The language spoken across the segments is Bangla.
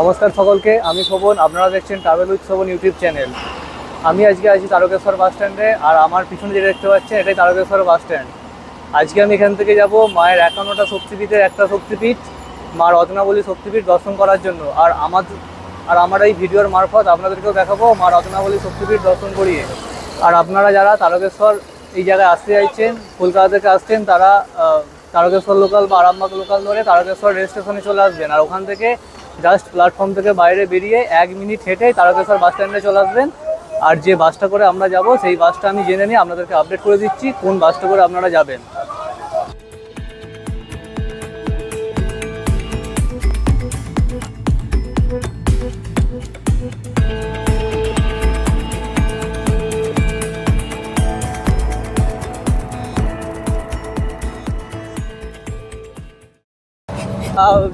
নমস্কার সকলকে, আমি শোভন, আপনারা দেখছেন travel with Shovan YouTube channel আমি আজকে আছি তারকেশ্বর বাস স্ট্যান্ডে আর আমার পিছনে যেটা দেখতে পাচ্ছেন, এটাই তারকেশ্বর বাস স্ট্যান্ড আজকে আমি এখান থেকে যাব মায়ের একান্নটা শক্তিপীঠের একটা শক্তিপীঠ, মা রত্নাবলী শক্তিপীঠ দর্শন করার জন্য। আর আমার আর আমার এই ভিডিওর মারফত আপনাদেরকেও দেখাবো মা রত্নাবলী শক্তিপীঠ দর্শন করিয়ে। আর আপনারা যারা তারকেশ্বর এই জায়গায় আসতে চাইছেন কলকাতা থেকে আসছেন, তারা তারকেশ্বর লোকাল বা আরামবাগ লোকাল ধরে তারকেশ্বর রেল স্টেশনে চলে আসবেন। আর ওখান থেকে জাস্ট প্ল্যাটফর্ম থেকে বাইরে বেরিয়ে এক মিনিট হেঁটে তারকেশ্বর বাস স্ট্যান্ডে চলে আসবেন। আর যে বাসটা করে আমরা যাব, সেই বাসটা আমি জেনে নিয়ে আপনাদেরকে আপডেট করে দিচ্ছি, কোন বাসটা করে আপনারা যাবেন।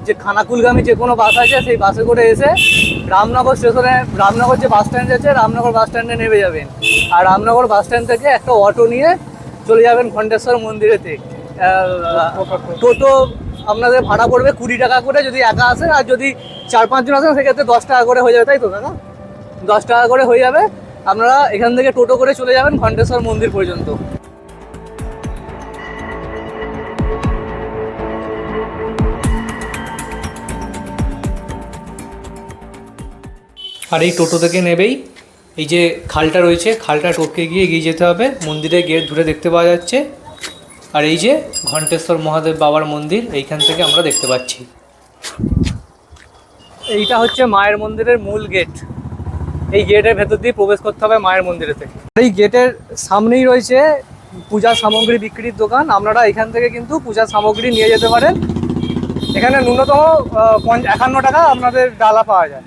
যে খানাকুলগামী যে কোনো বাস আছে, সেই বাসে করে এসে রামনগর স্টেশনে, রামনগর যে বাস স্ট্যান্ড আছে, রামনগর বাস স্ট্যান্ডে নেমে যাবেন। আর রামনগর বাস স্ট্যান্ড থেকে একটা অটো নিয়ে চলে যাবেন ঘণ্টেশ্বর মন্দিরেতে টোটো আপনাদের ভাড়া পড়বে কুড়ি টাকা করে যদি একা আসেন, আর যদি চার পাঁচজন আসেন, সেক্ষেত্রে দশ টাকা করে হয়ে যাবে, তাই তো দাদা? দশ টাকা করে হয়ে যাবে। আপনারা এখান থেকে টোটো করে চলে যাবেন ঘণ্টেশ্বর মন্দির পর্যন্ত। আর এই টোটো থেকে নেবেই। এই যে খালটা রয়েছে, খালটা টপকে গিয়ে এগিয়ে যেতে হবে। মন্দিরে গেট ধরে দেখতে পাওয়া যাচ্ছে। আর এই যে ঘণ্টেশ্বর মহাদেব বাবার মন্দির, এইখান থেকে আমরা দেখতে পাচ্ছি। এইটা হচ্ছে মায়ের মন্দিরের মূল গেট। এই গেটের ভেতর দিয়ে প্রবেশ করতে হবে মায়ের মন্দিরেতে এই গেটের সামনেই রয়েছে পূজার সামগ্রী বিক্রির দোকান। আপনারা এখান থেকে কিন্তু পূজার সামগ্রী নিয়ে যেতে পারেন। এখানে ন্যূনতম একান্ন টাকা আপনাদের ডালা পাওয়া যায়।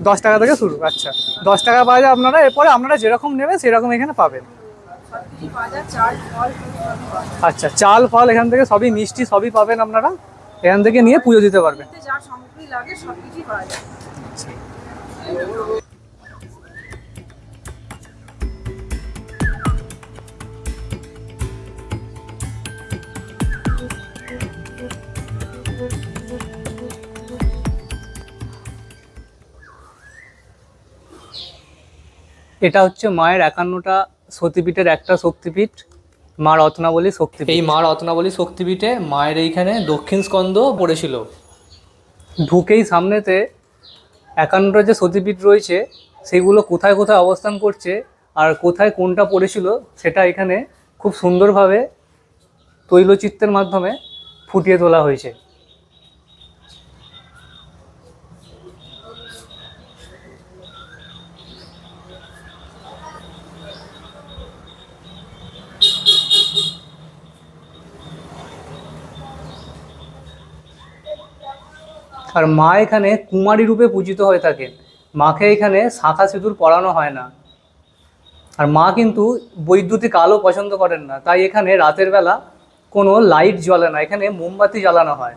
দশ টাকা থেকে শুরু আচ্ছা। দশ টাকা পাওয়া যায় আপনারা এরপরে আপনারা যেরকম নেবেন সেরকম এখানে পাবেন। আচ্ছা চাল ফল এখান থেকে সবই মিষ্টি সবই পাবেন আপনারা। এখান থেকে নিয়ে পুজো দিতে পারবেন। এটা হচ্ছে মায়ের একান্নটা সতীপীঠের একটা শক্তিপীঠ মা রত্নাবলী শক্তিপীঠ। এই মা রত্নাবলী শক্তিপীঠে মায়ের এইখানে দক্ষিণ স্কন্দ পড়েছিল। ঢুকেই সামনেতে একান্নটা যে সতীপীঠ রয়েছে সেগুলো কোথায় কোথায় অবস্থান করছে আর কোথায় কোনটা পড়েছিল সেটা এখানে খুব সুন্দরভাবে তৈলচিত্রের মাধ্যমে ফুটিয়ে তোলা হয়েছে। আর মা এখানে কুমারী রূপে পূজিত হয়ে থাকেন মাকে এখানে শাঁখা সিঁদুর পরানো হয় না। আর মা কিন্তু বৈদ্যুতিক আলো পছন্দ করেন না। তাই এখানে রাতের বেলা কোনো লাইট জ্বলে না। এখানে মোমবাতি জ্বালানো হয়।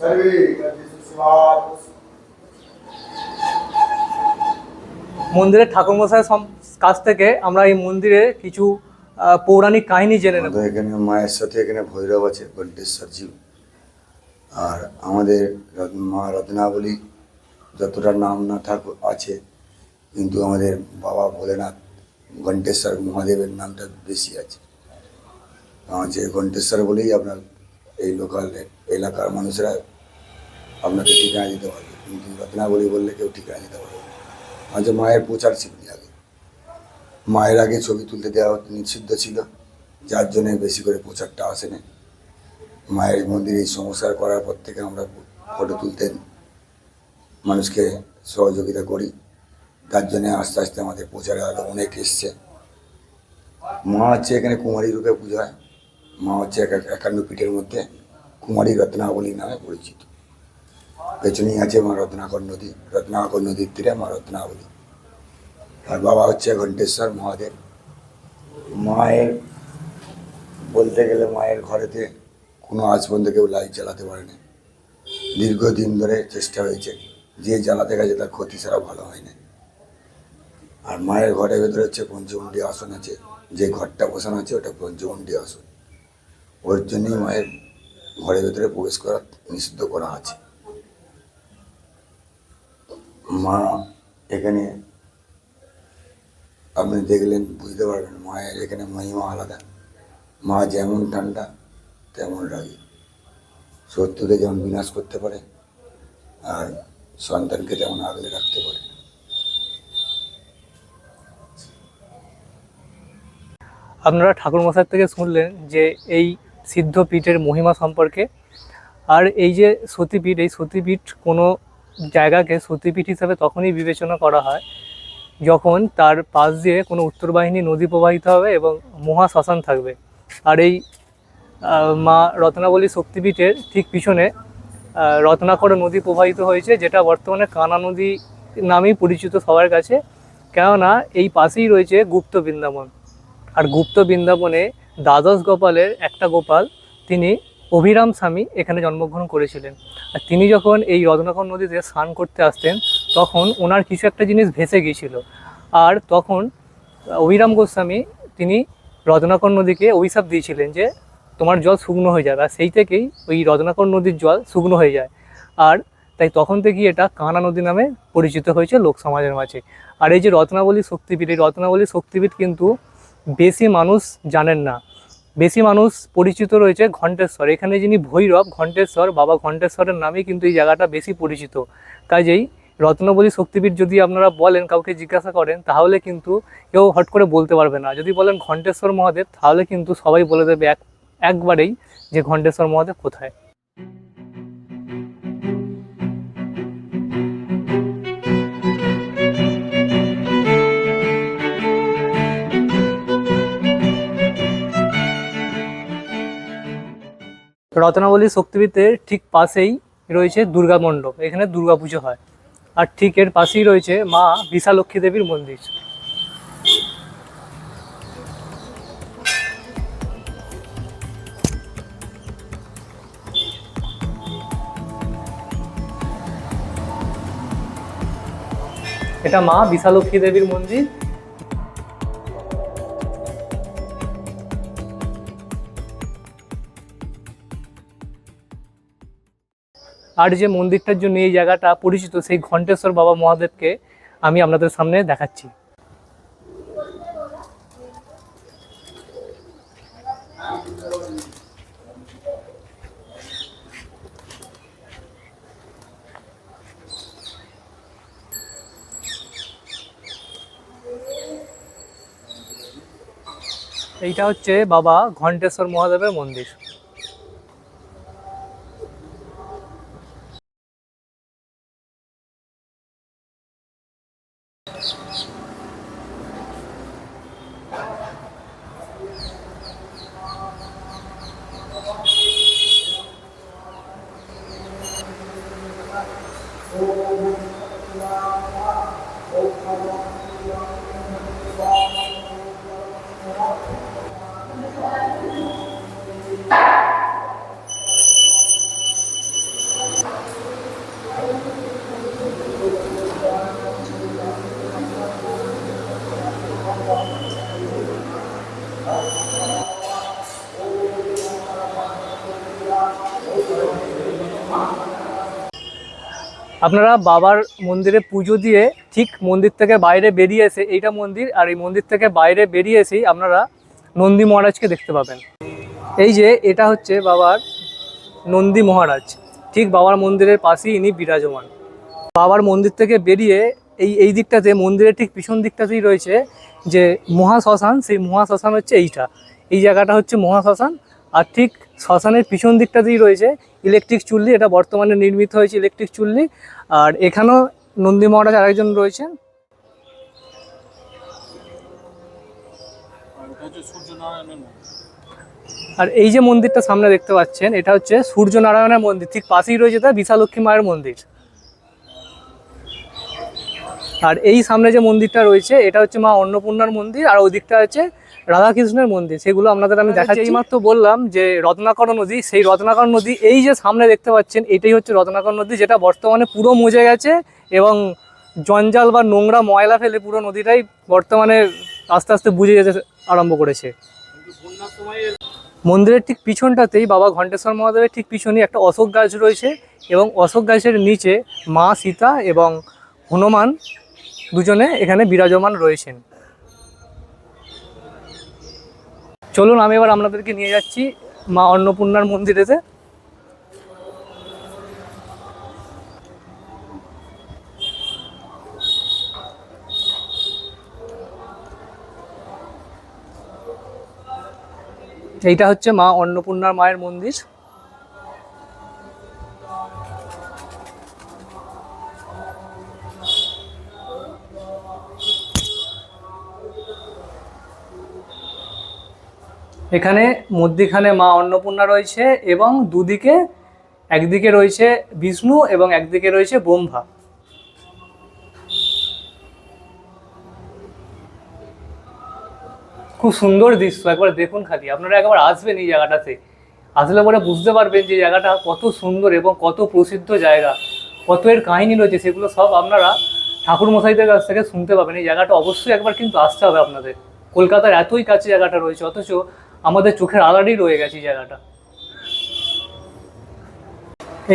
सर्वे गच्छसु स्मारं মন্দিরের ঠাকুরমশাইয়ের সম- কাছ থেকে আমরা এই মন্দিরে কিছু আহ, পৌরাণিক কাহিনী জেনে নেব আমাদের এখানে মায়ের সাথে এখানে ভৈরব আছে ঘণ্টেশ্বর জিউ আর আমাদের রত্ন- মা রত্নাবলী যতটা নাম না থাক আছে কিন্তু আমাদের বাবা ভোলেনাথ ঘণ্টেশ্বর মহাদেবের নামটা বেশি আছে আমার যে ঘণ্টেশ্বর বলেই আপনার এই লোকাল এলাকার মানুষরা আপনাকে ঠিকানা দিতে পারবে। কিন্তু রত্নাবলী বললে কেউ ঠিকানা দিতে পারবে মাঝে মায়ের প্রচার ছিল আগে। মায়ের আগে ছবি তুলতে দেওয়া নিষিদ্ধ ছিল। যার জন্য বেশি করে প্রচারটা আসে না মায়ের মন্দিরে এই সংস্কার করার পর থেকে আমরা ফটো তুলতেন মানুষকে সহযোগিতা করি। তার জন্য আস্তে আস্তে আমাদের প্রচারে আরও অনেক এসছে। মা হচ্ছে এখানে কুমারী রূপে পুজো হয় মা হচ্ছে এক- একান্ন পীঠের মধ্যে কুমারী রত্নাবলী নামে পরিচিত। পেছনেই আছে মা রত্নাকর নদী, রত্নাকর নদীর তীরে মা রত্নাবলী। আর বাবা হচ্ছে ঘণ্টেশ্বর মহাদেব। মায়ের, বলতে গেলে মায়ের ঘরেতে কোনো আজ পর্যন্ত কেউ লাইট জ্বালাতে পারেনি। দীর্ঘদিন ধরে চেষ্টা হয়েছে, যে জ্বালাতে গেছে তার ক্ষতি ছাড়া ভালো হয় না আর মায়ের ঘরের ভেতরে হচ্ছে পঞ্চমুণ্ডী আসন আছে, যে ঘরটা বসানো আছে ওটা পঞ্চমুণ্ডী আসন। ওর জন্যই মায়ের ঘরের ভেতরে প্রবেশ করা নিষিদ্ধ করা আছে। মা এখানে আপনি দেখলেন, বুঝতে পারবেন, মায়ের এখানে মহিমা আলাদা। মা যেমন ঠান্ডা, তেমন রাগী। শত্রুকে যেমন বিনাশ করতে পারে, আর সন্তানকে যেমন আগলে রাখতে পারে। আপনারা ঠাকুর ঠাকুরমশাই থেকে শুনলেন যে এই সিদ্ধ পীঠের মহিমা সম্পর্কে। আর এই যে সতীপীঠ, এই সতীপীঠ কোনো জায়গাকে সতীপীঠ হিসাবে তখনই বিবেচনা করা হয় যখন তার পাশ দিয়ে কোনো উত্তরবাহিনী নদী প্রবাহিত হবে এবং মহা শ্মশান থাকবে। আর এই মা রত্নাবলী শক্তিপীঠের ঠিক পিছনে রত্নাকর নদী প্রবাহিত হয়েছে, যেটা বর্তমানে কানা নদী নামেই পরিচিত সবার কাছে। কেননা এই পাশেই রয়েছে গুপ্ত বৃন্দাবন। আর গুপ্ত বৃন্দাবনে দ্বাদশ গোপালের একটা গোপাল, তিনি অভিরাম স্বামী এখানে জন্মগ্রহণ করেছিলেন। আর তিনি যখন এই রত্নাকর নদীতে স্নান করতে আসতেন, তখন ওনার কিছু একটা জিনিস ভেসে গিয়েছিল। আর তখন অভিরাম গোস্বামী তিনি রত্নাকর নদীকে অভিশাপ দিয়েছিলেন যে, তোমার জল শুকনো হয়ে যাবে আর সেই থেকেই ওই রত্নাকর নদীর জল শুকনো হয়ে যায়। আর তাই তখন থেকেই এটা কানা নদী নামে পরিচিত হয়েছে লোক সমাজের মাঝে। আর এই যে রত্নাবলী শক্তিপীঠ, এই রত্নাবলী শক্তিপীঠ কিন্তু বেশি মানুষ জানেন না। বেশি মানুষ পরিচিত রয়েছে ঘণ্টেশ্বর এখানে যিনি ভৈরব ঘণ্টেশ্বর বাবা ঘণ্টেশ্বরের নামেই কিন্তু এই জায়গাটা বেশি পরিচিত। কাজেই রত্নবলী শক্তিপীঠ যদি আপনারা বলেন, কাউকে জিজ্ঞাসা করেন, তাহলে কিন্তু কেউ হট করে বলতে পারবে না। যদি বলেন ঘণ্টেশ্বর মহাদেব, তাহলে কিন্তু সবাই বলে দেবে এক, একবারেই যে ঘণ্টেশ্বর মহাদেব কোথায়। রত্নাবলী শক্তিপীঠের ঠিক পাশেই রয়েছে দুর্গা মণ্ডপ, এখানে দুর্গা পুজো হয়। আর ঠিক এর পাশেই রয়েছে মা বিশালক্ষ্মী দেবীর মন্দির। এটা মা বিশালক্ষ্মী দেবীর মন্দির। আর যে মন্দিরটার জন্য এই জায়গাটা পরিচিত, সেই ঘণ্টেশ্বর বাবা মহাদেবকে আমি আপনাদের সামনে দেখাচ্ছি। এইটা হচ্ছে বাবা ঘণ্টেশ্বর মহাদেবের মন্দির। আপনারা বাবার মন্দিরে পুজো দিয়ে ঠিক মন্দির থেকে বাইরে বেরিয়ে এসে এইটা মন্দির আর এই মন্দির থেকে বাইরে বেরিয়ে এসেই আপনারা নন্দী মহারাজকে দেখতে পাবেন। এই যে এটা হচ্ছে বাবার নন্দী মহারাজ। ঠিক বাবার মন্দিরের পাশেই ইনি বিরাজমান। বাবার মন্দির থেকে বেরিয়ে এই এই দিকটাতে, মন্দিরের ঠিক পিছন দিকটাতেই রয়েছে যে মহাশ্মশান, সেই মহাশ্মশান হচ্ছে এইটা। এই জায়গাটা হচ্ছে মহাশ্মশান। আর ঠিক শ্মশানের পিছন দিকটাতেই রয়েছে ইলেকট্রিক চুল্লি, এটা বর্তমানে নির্মিত হয়েছে ইলেকট্রিক চুল্লি। আর এখানেও নন্দী মহারাজ আরেকজন রয়েছেন। আর এই যে মন্দিরটা সামনে দেখতে পাচ্ছেন, এটা হচ্ছে সূর্যনারায়ণের মন্দির, ঠিক পাশেই রয়েছে তার বিশালক্ষী মায়ের মন্দির। আর এই সামনে যে মন্দিরটা রয়েছে এটা হচ্ছে মা অন্নপূর্ণার মন্দির আর ওদিকটা হচ্ছে রাধাকৃষ্ণের মন্দির। সেগুলো আপনাদের আমি দেখাচ্ছি। এইমাত্র বললাম যে রত্নাকর নদী সেই রত্নাকর নদী এই যে সামনে দেখতে পাচ্ছেন এটাই হচ্ছে রত্নাকর নদী যেটা বর্তমানে পুরো মুজে গেছে এবং জঞ্জাল বা নোংরা ময়লা ফেলে পুরো নদীটাই বর্তমানে আস্তে আস্তে বুঝে যেতে আরম্ভ করেছে। মন্দিরের ঠিক পিছনটাতেই বাবা ঘণ্টেশ্বর মহাদেবের ঠিক পিছনেই একটা অশোক গাছ রয়েছে এবং অশোক গাছের নিচে মা সীতা এবং হনুমান দুজনে এখানে বিরাজমান রয়েছেন। চলুন, আমি এবার আপনাদেরকে নিয়ে যাচ্ছি মা অন্নপূর্ণার মন্দিরেতে। এইটা হচ্ছে মা অন্নপূর্ণার মায়ের মন্দির। এখানে মধ্যিখানে মা অন্নপূর্ণা রয়েছে এবং দুদিকে, একদিকে রয়েছে বিষ্ণু এবং একদিকে রয়েছে ব্রহ্মা। খুব সুন্দর দৃশ্য, একবার দেখুন খালি। আপনারা একবার আসবেন এই জায়গাটাতে। আসলে পরে বুঝতে পারবেন যে জায়গাটা কত সুন্দর এবং কত প্রসিদ্ধ জায়গা, কত এর কাহিনী রয়েছে, সেগুলো সব আপনারা ঠাকুর মশাইদের কাছ থেকে শুনতে পাবেন। এই জায়গাটা অবশ্যই একবার কিন্তু আসতে হবে আপনাদের। কলকাতার এতই কাছে জায়গাটা রয়েছে, অথচ আমাদের চোখের আড়ালেই রয়ে গেছে জায়গাটা।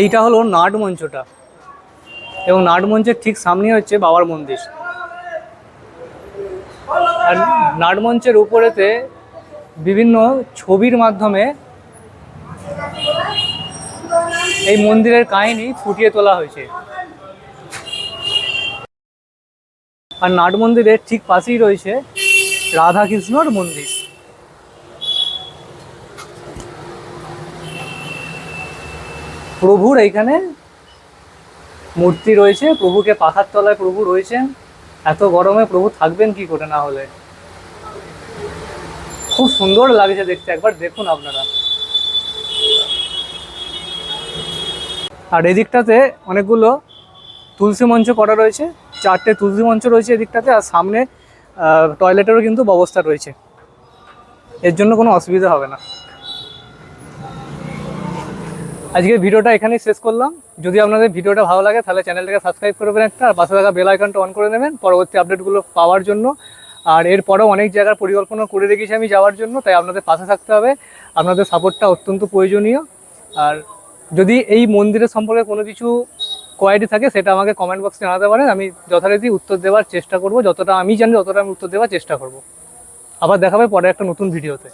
এইটা হলো নাট মঞ্চটা এবং নাট মঞ্চের ঠিক সামনে হচ্ছে বাবার মন্দির। আর নাট মঞ্চের উপরেতে বিভিন্ন ছবির মাধ্যমে এই মন্দিরের কাহিনী ফুটিয়ে তোলা হয়েছে। আর নাট মন্দিরের ঠিক পাশেই রয়েছে রাধাকৃষ্ণর মন্দির। প্রভুর এইখানে মূর্তি রয়েছে, প্রভুকে পাখার তলায় প্রভু রয়েছেন। এত গরমে প্রভু থাকবেন কি করে না হলে? খুব সুন্দর লাগছে দেখতে, একবার দেখুন আপনারা। আর এদিকটাতে অনেকগুলো তুলসী মঞ্চ করা রয়েছে, চারটে তুলসী মঞ্চ রয়েছে এদিকটাতে, আর সামনে টয়লেটেরও কিন্তু ব্যবস্থা রয়েছে। এর জন্য কোনো অসুবিধা হবে না। আজকে ভিডিওটা এখানেই শেষ করলাম। যদি আপনাদের ভিডিওটা ভালো লাগে, তাহলে চ্যানেলটাকে সাবস্ক্রাইব করবেন একটা আর পাশে থাকা বেল আইকনটা অন করে নেবেন পরবর্তী আপডেটগুলো পাওয়ার জন্য। আর এরপরেও অনেক জায়গার পরিকল্পনা করে রেখেছি আমি যাওয়ার জন্য, তাই আপনাদের পাশে থাকতে হবে। আপনাদের সাপোর্টটা অত্যন্ত প্রয়োজনীয়। আর যদি এই মন্দিরের সম্পর্কে কোনো কিছু কোয়ারিটি থাকে, সেটা আমাকে কমেন্ট বক্সে জানাতে পারেন। আমি যথারীতি উত্তর দেওয়ার চেষ্টা করব। যতটা আমি জানি, ততটা আমি উত্তর দেওয়ার চেষ্টা করব। আবার দেখাবে পরে একটা নতুন ভিডিওতে।